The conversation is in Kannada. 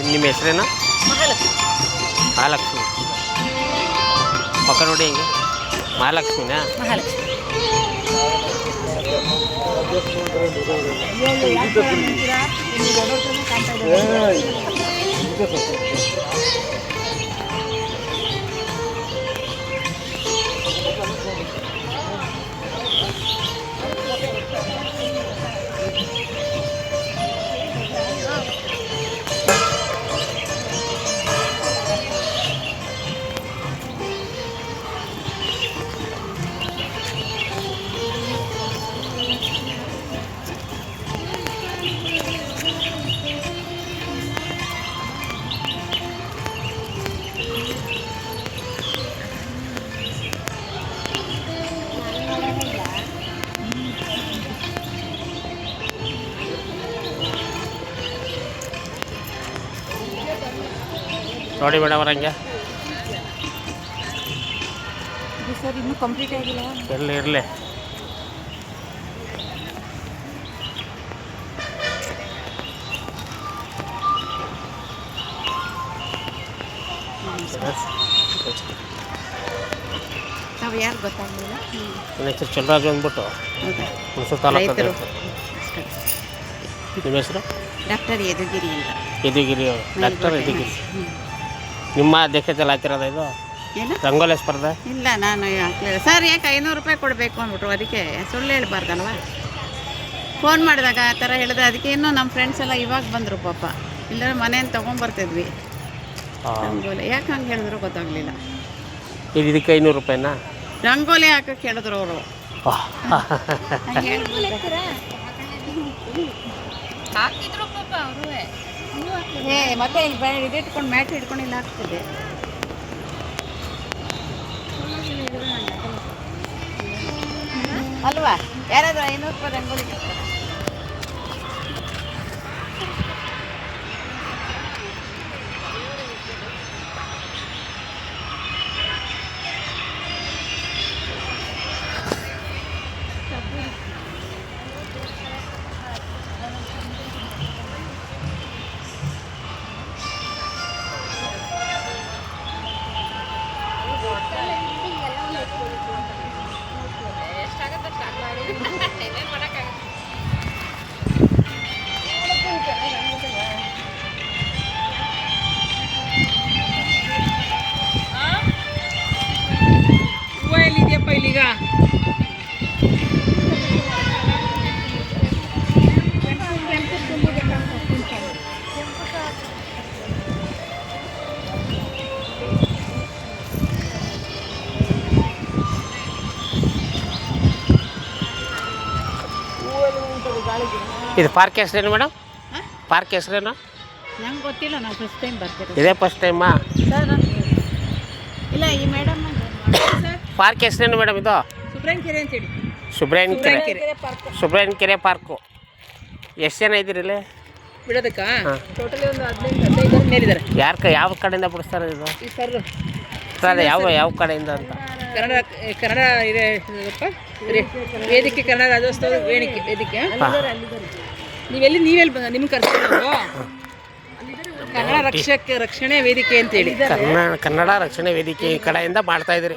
ನಿಮ್ಮ ಹೆಸರೇನು? ಮಹಾಲಕ್ಷ್ಮಿ. ಮಹಾಲಕ್ಷ್ಮಿ. ಪಕ್ಕ ನೋಡಿ ಹೆಂಗೆ? ಮಹಾಲಕ್ಷ್ಮಿನಾ? ಮಹಾಲಕ್ಷ್ಮಿ. ನೋಡಿ ಮೇಡಮ್ ಹಂಗೆ ಇರಲಿ ಇರಲಿ. ಹೆಸರು ಚಲರಾಜು ಅಂದ್ಬಿಟ್ಟು. ಹುಣಸೂರು ತಾಲೂಕು ನಿಮ್ಮ ಹೆಸರು? ಡಾಕ್ಟರ್ ಯದುಗಿರಿ ಅಂತ. ಯದುಗಿರಿ ಡಾಕ್ಟರ್ ಯದುಗಿರಿ. ನಿಮ್ಮ ಅಧ್ಯಕ್ಷತೆಯಲ್ಲಿ ಹಾಕಿರೋದ ಇದು? ಏನು? ರಂಗೋಲಿ ಸ್ಪರ್ಧೆ? ಇಲ್ಲ ನಾನು ಹಾಕ್ಲಿಲ್ಲ ಸರ್ ಯಾಕೆ ಐನೂರು ರೂಪಾಯಿ ಕೊಡಬೇಕು ಅಂದ್ಬಿಟ್ರು ಅದಕ್ಕೆ ಸುಳ್ಳು ಹೇಳ್ಬಾರ್ದಲ್ವ? ಫೋನ್ ಮಾಡಿದಾಗ ಆ ಥರ ಹೇಳಿದ್ರೆ ಅದಕ್ಕೆ ಇನ್ನೂ ನಮ್ಮ ಫ್ರೆಂಡ್ಸ್ ಎಲ್ಲ ಇವಾಗ ಬಂದರು ಪಾಪ. ಇಲ್ಲ ಮನೆಯಿಂದ ತೊಗೊಂಬರ್ತಿದ್ವಿ. ರಂಗೋಲಿ. ಯಾಕೆ ಹಂಗೆ ಹೇಳಿದ್ರು ಗೊತ್ತಾಗಲಿಲ್ಲ. ಇದು ಇದಕ್ಕೆ ಐನೂರು ರೂಪಾಯಿನಾ? ರಂಗೋಲಿ ಹಾಕಕ್ಕೆ ಹೇಳಿದ್ರು ಅವರು. ಹಾಕಿದ್ರು ಪಾಪ ಅವರು. ಏ ಮತ್ತೆ ಇದು ಇಟ್ಕೊಂಡು ಮ್ಯಾಟ್ ಹಿಡ್ಕೊಂಡು ಇಲ್ಲಿ ಆಗ್ತದೆ ಅಲ್ವಾ? ಯಾರಾದ್ರೂ ಐನೂರು ರೂಪಾಯಿ ರಂಗೋಲಿ ಇದು ಪಾರ್ಕ್ ಹೆಸ್ರೇನು ಮೇಡಮ್? ಪಾರ್ಕ್ ಹೆಸ್ರೇನು? ನಂಗೆ ಗೊತ್ತಿಲ್ಲ ನಾವು ಫಸ್ಟ್ ಟೈಮ್ ಇದೇ ಫಸ್ಟ್ ಟೈಮಾ ಸರ್ ಇಲ್ಲ ಈ ಮೇಡಮ್ ಪಾರ್ಕ್ ಹೆಸ್ರೇನು ಮೇಡಮ್ ಇದು? ಸುಬ್ರಹ್ಮಣ್ಯ ಕೆರೆ. ಅಂತೇಳಿ ಕೆರೆ ಕೆರೆ ಪಾರ್ಕು. ಎಷ್ಟು ಜನ ಇದ್ದೀರಿ ಇಲ್ಲಿ? ಬಿಡೋದಕ್ಕ. ಟೋಟಲಿ ಒಂದು ಹದಿನೈದು ಹದಿನೈದು ಜನ ಮೇಲಿದ್ದಾರೆ ಯಾರ ಕ ಯಾವ ಕಡೆಯಿಂದ ಬಿಡಿಸ್ತಾರೆ ಇದು? ಸರ್ ಯಾವ ಯಾವ ಕಡೆಯಿಂದ ಅಂತ? ಕನ್ನಡ ಕನ್ನಡ ಇದೆ ವೇದಿಕೆ ಕನ್ನಡ ರಾಜ್ಯೋತ್ಸವ ವೇದಿಕೆ. ವೇದಿಕೆ ನೀವೆಲ್ಲಿ ನೀವೆಲ್ಲಿ ಬಂದ ನಿಮ್ಗೆ ಕರ್ಸ್ಕೊಂಡು ಕನ್ನಡ ರಕ್ಷಕ ರಕ್ಷಣೆ ವೇದಿಕೆ ಅಂತೇಳಿ. ಕನ್ನಡ ಕನ್ನಡ ರಕ್ಷಣೆ ವೇದಿಕೆ ಈ ಕಡೆಯಿಂದ ಮಾಡ್ತಾ ಇದ್ದೀರಿ.